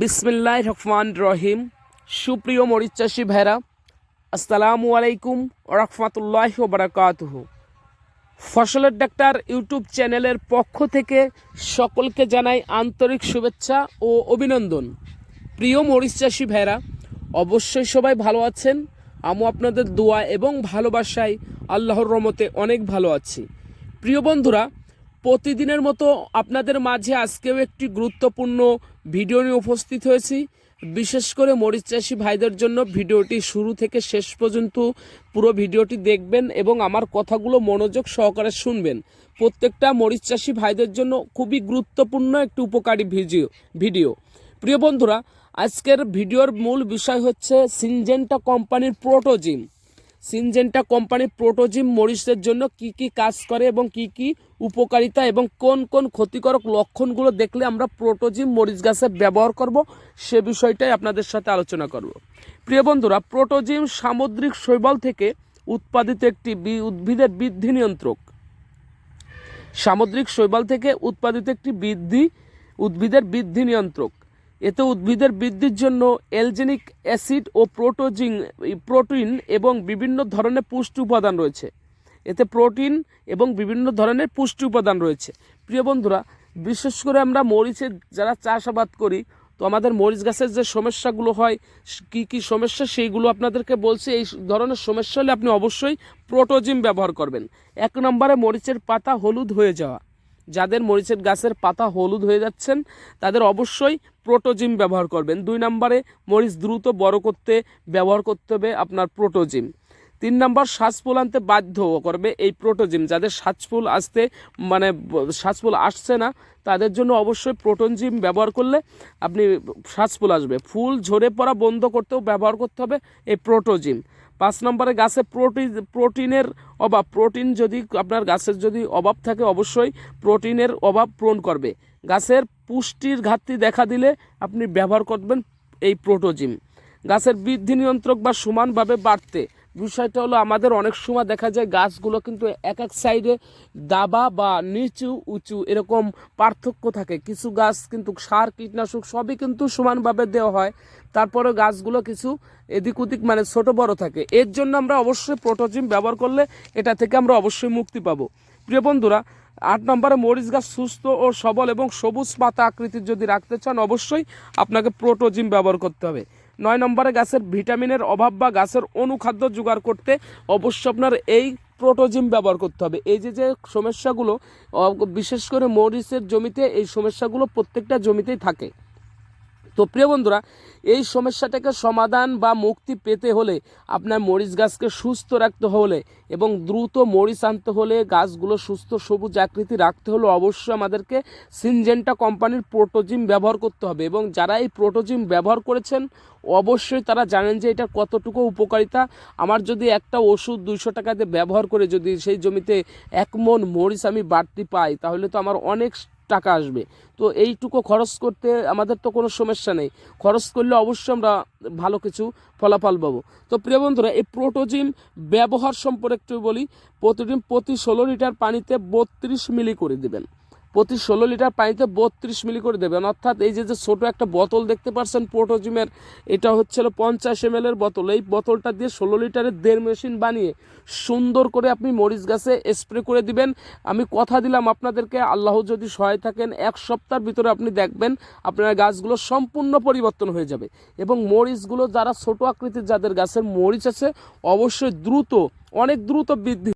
বিসমিল্লাহ রহমান রহিম। সুপ্রিয় মরিচ চাষি ভাইরা, আসসালামু আলাইকুম রহমতুল্লাহ বারাকাতুহু। ফসলের ডাক্তার ইউটিউব চ্যানেলের পক্ষ থেকে সকলকে জানাই আন্তরিক শুভেচ্ছা ও অভিনন্দন। প্রিয় মরিচ চাষি ভাইরা, অবশ্যই সবাই ভালো আছেন। আমি আপনাদের দোয়া এবং ভালোবাসায় আল্লাহর রহমতে অনেক ভালো আছি। প্রিয় বন্ধুরা প্রতিদিনের মতো আপনাদের মাঝে আজকেও একটি গুরুত্বপূর্ণ ভিডিও নিয়ে উপস্থিত হয়েছি। বিশেষ করে মরিচ চাষি ভাইদের জন্য ভিডিওটি শুরু থেকে শেষ পর্যন্ত পুরো ভিডিওটি দেখবেন এবং আমার কথাগুলো মনোযোগ সহকারে শুনবেন। প্রত্যেকটা মরিচ চাষি ভাইদের জন্য খুবই গুরুত্বপূর্ণ একটি উপকারী ভিডিও ভিডিও। প্রিয় বন্ধুরা, আজকের ভিডিওর মূল বিষয় হচ্ছে সিনজেন্টা কোম্পানির প্রোটোজিম সিনজেন্টা কোম্পানির প্রোটোজিম মরিচের জন্য কি কি কাজ করে এবং কি কি উপকারিতা এবং কোন কোন ক্ষতিকারক লক্ষণগুলো দেখলে আমরা প্রোটোজিম মরিচ গাছে ব্যবহার করব, সে বিষয়টাই আপনাদের সাথে আলোচনা করব। প্রিয় বন্ধুরা, প্রোটোজিম সামুদ্রিক শৈবাল থেকে উৎপাদিত একটি উদ্ভিদের বৃদ্ধি নিয়ন্ত্রক। সামুদ্রিক শৈবাল থেকে উৎপাদিত একটি বৃদ্ধি উদ্ভিদের বৃদ্ধি নিয়ন্ত্রক। এতে উদ্ভিদের বৃদ্ধির জন্য এলজেনিক অ্যাসিড ও প্রোটোজিন প্রোটিন এবং বিভিন্ন ধরনের পুষ্টি উপাদান রয়েছে। এতে প্রোটিন এবং বিভিন্ন ধরনের পুষ্টি উপাদান রয়েছে। প্রিয় বন্ধুরা, বিশেষ করে আমরা মরিচের যারা চাষাবাদ করি, তো আমাদের মরিচ গাছের যে সমস্যাগুলো হয়, কি কি সমস্যা, সেইগুলো আপনাদেরকে বলছি। এই ধরনের সমস্যা হলে আপনি অবশ্যই প্রোটোজিম ব্যবহার করবেন। এক নম্বরে মরিচের পাতা হলুদ হয়ে যাওয়া। যাদের মরিচের গাছের পাতা হলুদ হয়ে যাচ্ছেন, তাদের অবশ্যই প্রোটোজিম ব্যবহার করবেন। দুই নম্বরে মরিচ দ্রুত বড় করতে, ব্যবহার করতে হবে আপনার প্রোটোজিম। তিন নম্বর শ্বাসফুল আনতে বাধ্য করবে এই প্রোটোজিম। যাদের শ্বাসফুল আসতে মানে শ্বাসফুল আসছে না, তাদের জন্য অবশ্যই প্রোটোজিম ব্যবহার করলে আপনি শ্বাসফুল আসবে। ফুল ঝরে পড়া বন্ধ করতেও ব্যবহার করতে হবে এই প্রোটোজিম। পাঁচ নম্বরে গাছে প্রোটিন, প্রোটিনের অভাব। প্রোটিন যদি আপনার গাছের যদি অভাব থাকে, অবশ্যই প্রোটিনের অভাব পূরণ করবে। গাছের পুষ্টির ঘাটতি দেখা দিলে আপনি ব্যবহার করবেন এই প্রোটোজিম। গাছের বৃদ্ধি নিয়ন্ত্রক বা সমানভাবে বাড়তে বিষয়টা হলো আমাদের অনেক সময় দেখা যায় গাছগুলো কিন্তু এক এক সাইডে দাবা বা নিচু, উঁচু এরকম পার্থক্য থাকে। কিছু গাছ কিন্তু সার, কীটনাশক সবই কিন্তু সমানভাবে দেওয়া হয়। তারপরে গাছগুলো কিছু এদিক ওদিক মানে ছোট, বড় থাকে। এর জন্য আমরা অবশ্যই প্রোটোজিম ব্যবহার করলে এটা থেকে আমরা অবশ্যই মুক্তি পাবো। প্রিয় বন্ধুরা, আট নম্বরে মরিচ গাছ সুস্থ ও সবল এবং সবুজ পাতা আকৃতির যদি রাখতে চান, অবশ্যই আপনাকে প্রোটোজিম ব্যবহার করতে হবে। নয় নম্বরে গাছের ভিটামিনের অভাব বা গাছের অনুখাদ্য জোগাড় করতে অবশ্য আপনার এই প্রোটোজিম ব্যবহার করতে হবে। এই যে যে সমস্যাগুলো বিশেষ করে মরিচের জমিতে এই সমস্যাগুলো প্রত্যেকটা জমিতেই থাকে। তো প্রিয় বন্ধুরা, এই সমস্যাটাকে সমাধান বা মুক্তি পেতে হলে আপনার মরিচ গাছকে সুস্থ রাখতে হলে এবং দ্রুত মরিচ আনতে হলে, গাছগুলো সুস্থ সবুজ আকৃতি রাখতে হলে অবশ্যই আমাদেরকে সিনজেন্টা কোম্পানির প্রোটোজিম ব্যবহার করতে হবে এবং যারা এই প্রোটোজিম ব্যবহার করেছেন, অবশ্যই তারা জানেন যে এটা কতটুকু উপকারিতা। আমার যদি একটা ওষুধ দুইশো টাকা দিয়ে ব্যবহার করে যদি সেই জমিতে এক মন মরিচ আমি বাড়তি পাই, তাহলে তো আমার অনেক টাকা আসবে। তো এইটুকু খরচ করতে আমাদের তো কোনো সমস্যা নেই। খরচ করলে অবশ্যই আমরা ভালো কিছু ফলাফল পাবো। তো প্রিয় বন্ধুরা, এই প্রোটোজিম ব্যবহার সম্পর্কে একটু বলি। প্রতিদিন প্রতি ষোলো লিটার পানিতে বত্রিশ মিলি করে দিবেন। প্রতি ষোলো লিটার পানিতে বত্রিশ মিলি করে দেবেন। অর্থাৎ এই যে যে ছোটো একটা বোতল দেখতে পাচ্ছেন প্রোটোজিমের, এটা হচ্ছিল পঞ্চাশ এম এর বোতল। এই বোতলটা দিয়ে ষোলো লিটারের দেড় মেশিন বানিয়ে সুন্দর করে আপনি মরিচ গাছে স্প্রে করে দিবেন। আমি কথা দিলাম আপনাদেরকে, আল্লাহ যদি সহায় থাকেন, এক সপ্তাহের ভিতরে আপনি দেখবেন আপনার গাছগুলো সম্পূর্ণ পরিবর্তন হয়ে যাবে। এবং মরিচগুলো যারা ছোট আকৃতির, যাদের গাছের মরিচ আছে, অবশ্যই দ্রুত, অনেক দ্রুত বৃদ্ধি